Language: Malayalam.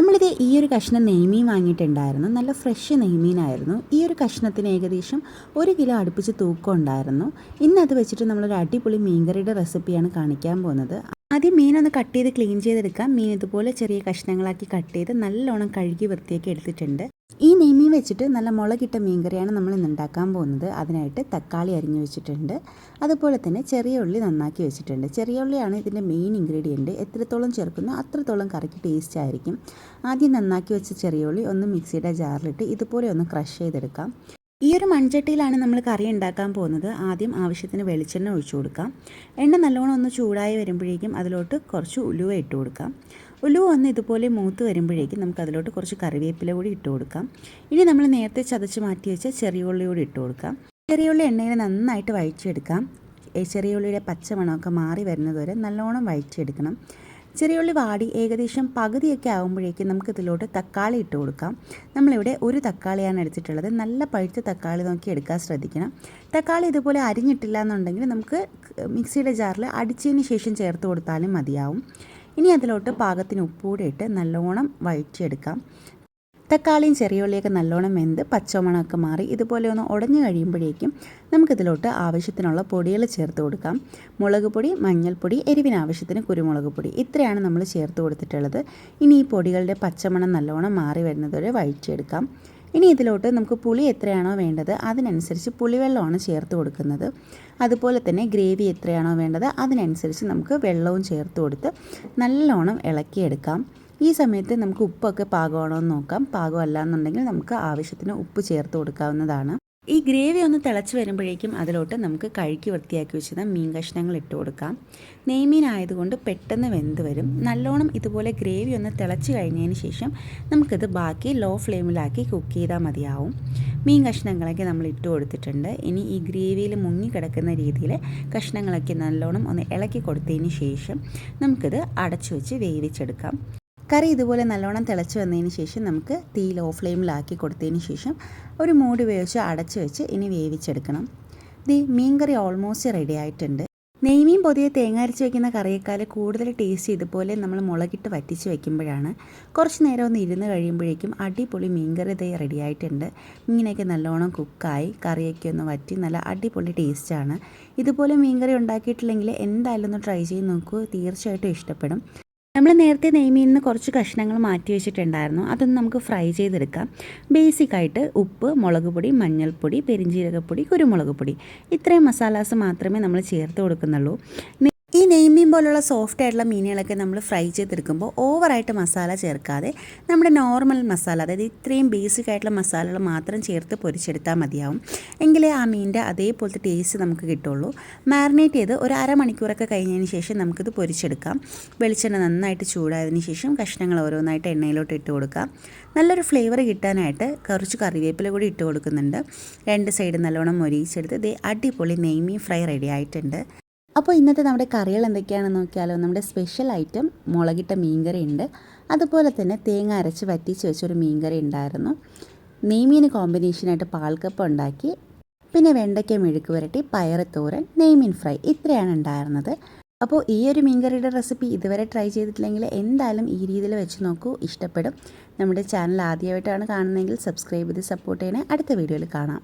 നമ്മളിത് ഈ ഒരു കഷ്ണം നെയ്മീൻ വാങ്ങിയിട്ടുണ്ടായിരുന്നു. നല്ല ഫ്രഷ് നെയ്മീനായിരുന്നു. ഈ ഒരു കഷ്ണത്തിന് ഏകദേശം ഒരു കിലോ അടുപ്പിച്ച് തൂക്കം ഉണ്ടായിരുന്നു. ഇന്ന് അത് വെച്ചിട്ട് നമ്മളൊരു അടിപൊളി മീൻകറിയുടെ റെസിപ്പിയാണ് കാണിക്കാൻ പോകുന്നത്. ആദ്യം മീനൊന്ന് കട്ട് ചെയ്ത് ക്ലീൻ ചെയ്തെടുക്കാം. മീൻ ഇതുപോലെ ചെറിയ കഷ്ണങ്ങളാക്കി കട്ട് ചെയ്ത് നല്ലോണം കഴുകി വൃത്തിയാക്കി എടുത്തിട്ടുണ്ട്. ഈ നെയ്മീൻ വെച്ചിട്ട് നല്ല മുളകിട്ട മീൻകറിയാണ് നമ്മൾ ഇന്ന് ഉണ്ടാക്കാൻ പോകുന്നത്. അതിനായിട്ട് തക്കാളി അരിഞ്ഞു വെച്ചിട്ടുണ്ട്. അതുപോലെ തന്നെ ചെറിയ ഉള്ളി നന്നാക്കി വെച്ചിട്ടുണ്ട്. ചെറിയ ഉള്ളിയാണ് ഇതിന്റെ മെയിൻ ഇൻഗ്രീഡിയന്റ് എത്രത്തോളം ചേർക്കുന്നു അത്രത്തോളം കറിക്ക് ടേസ്റ്റ് ആയിരിക്കും. ആദ്യം നന്നാക്കി വെച്ച ചെറിയ ഉള്ളി ഒന്ന് മിക്സിയുടെ ജാറിലിട്ട് ഇതുപോലെ ഒന്ന് ക്രഷ് ചെയ്തെടുക്കാം. ഈ ഒരു മൺചട്ടിയിലാണ് നമ്മൾ കറി ഉണ്ടാക്കാൻ പോകുന്നത്. ആദ്യം ആവശ്യത്തിന് വെളിച്ചെണ്ണ ഒഴിച്ചു കൊടുക്കാം. എണ്ണ നല്ലോണം ഒന്ന് ചൂടായി വരുമ്പോഴേക്കും അതിലോട്ട് കുറച്ച് ഉലുവ ഇട്ട് കൊടുക്കാം. ഉലുവ ഒന്ന് ഇതുപോലെ മൂത്ത് വരുമ്പോഴേക്കും നമുക്ക് അതിലോട്ട് കുറച്ച് കറിവേപ്പില കൂടി ഇട്ട് കൊടുക്കാം. ഇനി നമ്മൾ നേരത്തെ ചതച്ച് മാറ്റി വെച്ച ചെറിയ ഉള്ളി കൂടി ഇട്ട് കൊടുക്കാം. ചെറിയ ഉള്ളി എണ്ണയിൽ നന്നായിട്ട് വഴിച്ചെടുക്കാം ചെറിയ ഉള്ളിയുടെ പച്ചമണമൊക്കെ മാറി വരുന്നതുവരെ നല്ലോണം വഴിച്ചെടുക്കണം ചെറിയുള്ളി വാടി ഏകദേശം പകുതിയൊക്കെ ആകുമ്പോഴേക്കും നമുക്ക് ഇതിലോട്ട് തക്കാളി ഇട്ട് കൊടുക്കാം. നമ്മളിവിടെ ഒരു തക്കാളിയാണ് എടുത്തിട്ടുള്ളത്. നല്ല പഴുത്ത തക്കാളി നോക്കി എടുക്കാൻ ശ്രദ്ധിക്കണം. തക്കാളി ഇതുപോലെ അരിഞ്ഞിട്ടില്ല എന്നുണ്ടെങ്കിൽ നമുക്ക് മിക്സിയുടെ ജാറിൽ അടിച്ചതിന് ശേഷം ചേർത്ത് കൊടുത്താലും മതിയാവും. ഇനി അതിലോട്ട് പാകത്തിന് ഉപ്പൂടെ ഇട്ട് നല്ലോണം വഴിച്ചെടുക്കാം തക്കാളിയും ചെറിയുള്ളിയൊക്കെ നല്ലോണം വെന്ത് പച്ചമണമൊക്കെ മാറി ഇതുപോലെ ഒന്ന് ഉടഞ്ഞു കഴിയുമ്പോഴേക്കും നമുക്കിതിലോട്ട് ആവശ്യത്തിനുള്ള പൊടികൾ ചേർത്ത് കൊടുക്കാം. മുളക് പൊടി മഞ്ഞൾപ്പൊടി എരിവിനാവശ്യത്തിന് കുരുമുളക് പൊടി ഇത്രയാണ് നമ്മൾ ചേർത്ത് കൊടുത്തിട്ടുള്ളത്. ഇനി ഈ പൊടികളുടെ പച്ചമണം നല്ലോണം മാറി വരുന്നതുവരെ വഴിച്ചെടുക്കാം ഇനി ഇതിലോട്ട് നമുക്ക് പുളി എത്രയാണോ വേണ്ടത് അതിനനുസരിച്ച് പുളിവെള്ളമാണ് ചേർത്ത് കൊടുക്കുന്നത്. അതുപോലെ തന്നെ ഗ്രേവി എത്രയാണോ വേണ്ടത് അതിനനുസരിച്ച് നമുക്ക് വെള്ളവും ചേർത്ത് കൊടുത്ത് നല്ലോണം ഇളക്കിയെടുക്കാം. ഈ സമയത്ത് നമുക്ക് ഉപ്പൊക്കെ പാകമാണോ എന്ന് നോക്കാം. പാകമല്ല എന്നുണ്ടെങ്കിൽ നമുക്ക് ആവശ്യത്തിന് ഉപ്പ് ചേർത്ത് കൊടുക്കാവുന്നതാണ്. ഈ ഗ്രേവി ഒന്ന് തിളച്ച് വരുമ്പോഴേക്കും അതിലോട്ട് നമുക്ക് കഴുകി വൃത്തിയാക്കി വെച്ചിരുന്ന മീൻ കഷ്ണങ്ങൾ ഇട്ട് കൊടുക്കാം. നെയ്മീൻ ആയതുകൊണ്ട് പെട്ടെന്ന് വെന്ത് വരും. നല്ലോണം ഇതുപോലെ ഗ്രേവി ഒന്ന് തിളച്ച് കഴിഞ്ഞതിന് ശേഷം നമുക്കിത് ബാക്കി ലോ ഫ്ലെയിമിലാക്കി കുക്ക് ചെയ്താൽ മതിയാവും. മീൻ കഷ്ണങ്ങളൊക്കെ നമ്മൾ ഇട്ട് കൊടുത്തിട്ടുണ്ട്. ഇനി ഈ ഗ്രേവിയിൽ മുങ്ങിക്കിടക്കുന്ന രീതിയിൽ കഷ്ണങ്ങളൊക്കെ നല്ലോണം ഒന്ന് ഇളക്കി കൊടുത്തതിന് ശേഷം നമുക്കിത് അടച്ചു വെച്ച് വേവിച്ചെടുക്കാം. കറി ഇതുപോലെ നല്ലോണം തിളച്ച് വന്നതിന് ശേഷം നമുക്ക് തീ ലോ ഫ്ലെയിമിലാക്കി കൊടുത്തതിന് ശേഷം ഒരു മൂടി ഉപയോഗിച്ച് അടച്ച് വെച്ച് ഇനി വേവിച്ചെടുക്കണം. The meen curry almost ready ആയിട്ടുണ്ട്. നെയ്മീം പൊതിയെ തേങ്ങ അരച്ച് വയ്ക്കുന്ന കറിയേക്കാൾ കൂടുതൽ ടേസ്റ്റ് ഇതുപോലെ നമ്മൾ മുളകിട്ട് വറ്റിച്ച് വെക്കുമ്പോഴാണ്. കുറച്ച് നേരം ഒന്ന് ഇരുന്ന് കഴിയുമ്പോഴേക്കും അടിപൊളി മീൻകറി ഇതേ റെഡി ആയിട്ടുണ്ട്. ഇങ്ങനെയൊക്കെ നല്ലോണം കുക്കായി കറിയൊക്കെ ഒന്ന് വറ്റി നല്ല അടിപൊളി ടേസ്റ്റാണ് ഇതുപോലെ മീൻകറി ഉണ്ടാക്കിയിട്ടില്ലെങ്കിൽ എന്തായാലും ഒന്ന് ട്രൈ ചെയ്ത് നോക്കൂ തീർച്ചയായിട്ടും ഇഷ്ടപ്പെടും. നമ്മൾ നേരത്തെ നെയ്മീനിൽ നിന്ന് കുറച്ച് കഷ്ണങ്ങൾ മാറ്റി വെച്ചിട്ടുണ്ടായിരുന്നു. അതൊന്ന് നമുക്ക് ഫ്രൈ ചെയ്തെടുക്കാം. ബേസിക് ആയിട്ട് ഉപ്പ് മുളക് പൊടി മഞ്ഞൾപ്പൊടി പെരിഞ്ജീരകപ്പൊടി കുരുമുളക് പൊടി. ഇത്രയും മസാലാസ് മാത്രമേ നമ്മൾ ചേർത്ത് കൊടുക്കുന്നുള്ളൂ. നെയ്മീൻ പോലുള്ള സോഫ്റ്റ് ആയിട്ടുള്ള മീനുകളൊക്കെ നമ്മൾ ഫ്രൈ ചെയ്തെടുക്കുമ്പോൾ ഓവറായിട്ട് മസാല ചേർക്കാതെ നമ്മുടെ നോർമൽ മസാല അതായത് ഇത്രയും ബേസിക് ആയിട്ടുള്ള മസാലകൾ മാത്രം ചേർത്ത് പൊരിച്ചെടുത്താൽ മതിയാവും. എങ്കിലേ ആ മീനിന്റെ അതേപോലത്തെ ടേസ്റ്റ് നമുക്ക് കിട്ടുള്ളൂ. മാറിനേറ്റ് ചെയ്ത് ഒരു അരമണിക്കൂറൊക്കെ കഴിഞ്ഞതിന് ശേഷം നമുക്കിത് പൊരിച്ചെടുക്കാം. വെളിച്ചെണ്ണ നന്നായിട്ട് ചൂടായതിന് ശേഷം കഷ്ണങ്ങൾ ഓരോന്നായിട്ട് എണ്ണയിലോട്ട് ഇട്ട് കൊടുക്കാം. നല്ലൊരു ഫ്ലേവർ കിട്ടാനായിട്ട് കുറച്ച് കറിവേപ്പില കൂടി ഇട്ട് കൊടുക്കുന്നുണ്ട്. രണ്ട് സൈഡ് നല്ലോണം മൊരിയിച്ചെടുത്ത് ദേ അടിപൊളി നെയ്മീൻ ഫ്രൈ റെഡി ആയിട്ടുണ്ട്. അപ്പോൾ ഇന്നത്തെ നമ്മുടെ കറികൾ എന്തൊക്കെയാണെന്ന് നോക്കിയാലോ? നമ്മുടെ സ്പെഷ്യൽ ഐറ്റം മുളകിട്ട മീൻകറി ഉണ്ട് അതുപോലെ തന്നെ തേങ്ങ അരച്ച് വറ്റിച്ച് വെച്ചൊരു മീൻകറി ഉണ്ടായിരുന്നു. നെയ്മീൻ കോമ്പിനേഷനായിട്ട് പാൽക്കപ്പ് ഉണ്ടാക്കി പിന്നെ വെണ്ടയ്ക്ക മെഴുക്ക് പുരട്ടി പയറത്തോരൻ നെയ്മീൻ ഫ്രൈ ഇത്രയാണ് ഉണ്ടായിരുന്നത്. അപ്പോൾ ഈ ഒരു മീൻകറിയുടെ റെസിപ്പി ഇതുവരെ ട്രൈ ചെയ്തിട്ടില്ലെങ്കിൽ എന്തായാലും ഈ രീതിയിൽ വെച്ച് നോക്കൂ. ഇഷ്ടപ്പെടും. നമ്മുടെ ചാനൽ ആദ്യമായിട്ടാണ് കാണുന്നതെങ്കിൽ സബ്സ്ക്രൈബ് ചെയ്ത് സപ്പോർട്ട് ചെയ്യണേ. അടുത്ത വീഡിയോയിൽ കാണാം.